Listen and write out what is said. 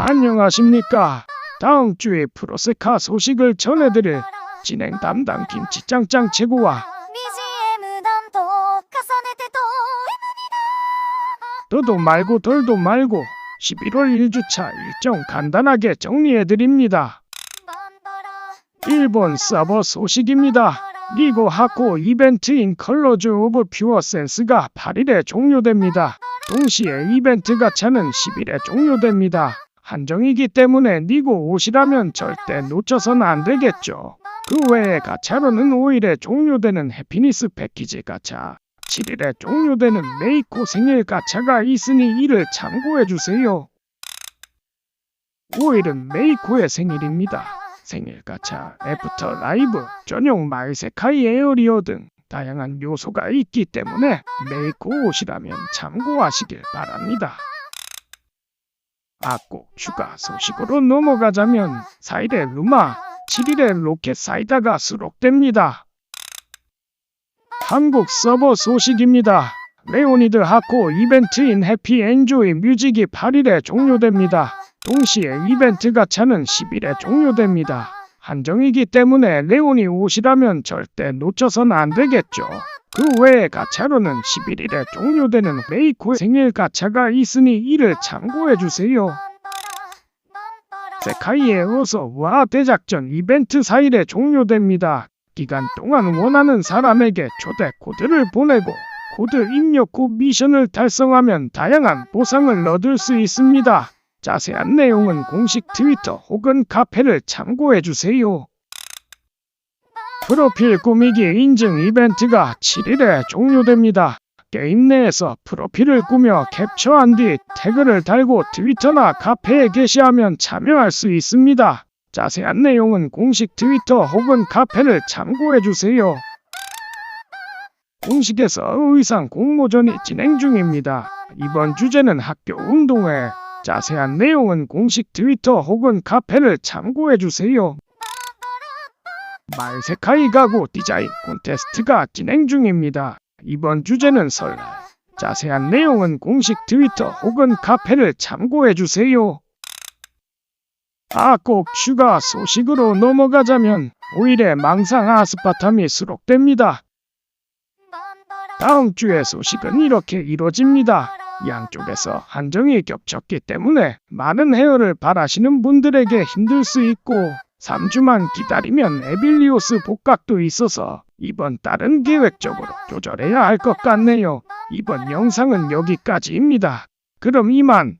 안녕하십니까. 다음 주에 프로세카 소식을 전해드릴 진행 담당 김치짱짱 최고와 더도 말고 덜도 말고 11월 1주차 일정 간단하게 정리해드립니다. 일본 서버 소식입니다. 리고 하코 이벤트인 컬러즈 오브 퓨어 센스가 8일에 종료됩니다. 동시에 이벤트 가차는 10일에 종료됩니다. 한정이기 때문에 니고 옷이라면 절대 놓쳐선 안 되겠죠. 그 외에 가차로는 5일에 종료되는 해피니스 패키지 가차, 7일에 종료되는 메이코 생일 가차가 있으니 이를 참고해 주세요. 5일은 메이코의 생일입니다. 생일 가차, 애프터 라이브, 전용 마이세카이 에어리어 등 다양한 요소가 있기 때문에 메이코 옷이라면 참고하시길 바랍니다. 아, 꼭 추가 소식으로 넘어가자면 4일에 루마, 7일에 로켓 사이다가 수록됩니다. 한국 서버 소식입니다. 레오니드 하코 이벤트인 해피 엔조이 뮤직이 8일에 종료됩니다. 동시에 이벤트 가차는 10일에 종료됩니다. 한정이기 때문에 레오니 옷이라면 절대 놓쳐선 안 되겠죠. 그 외에 가차로는 11일에 종료되는 메이코 생일 가차가 있으니 이를 참고해 주세요. 세카이에 어서 와 대작전 이벤트 4일에 종료됩니다. 기간 동안 원하는 사람에게 초대 코드를 보내고 코드 입력 후 미션을 달성하면 다양한 보상을 얻을 수 있습니다. 자세한 내용은 공식 트위터 혹은 카페를 참고해 주세요. 프로필 꾸미기 인증 이벤트가 7일에 종료됩니다. 게임 내에서 프로필을 꾸며 캡처한 뒤 태그를 달고 트위터나 카페에 게시하면 참여할 수 있습니다. 자세한 내용은 공식 트위터 혹은 카페를 참고해 주세요. 공식에서 의상 공모전이 진행 중입니다. 이번 주제는 학교 운동회. 자세한 내용은 공식 트위터 혹은 카페를 참고해 주세요. 말세카이 가구 디자인 콘테스트가 진행 중입니다. 이번 주제는 설날. 자세한 내용은 공식 트위터 혹은 카페를 참고해 주세요. 아, 꼭 추가 소식으로 넘어가자면 5일에 망상 아스파탐이 수록됩니다. 다음 주의 소식은 이렇게 이루어집니다. 양쪽에서 한정이 겹쳤기 때문에 많은 헤어를 바라시는 분들에게 힘들 수 있고 3주만 기다리면 에빌리오스 복각도 있어서 이번 달은 계획적으로 조절해야 할 것 같네요. 이번 영상은 여기까지입니다. 그럼 이만.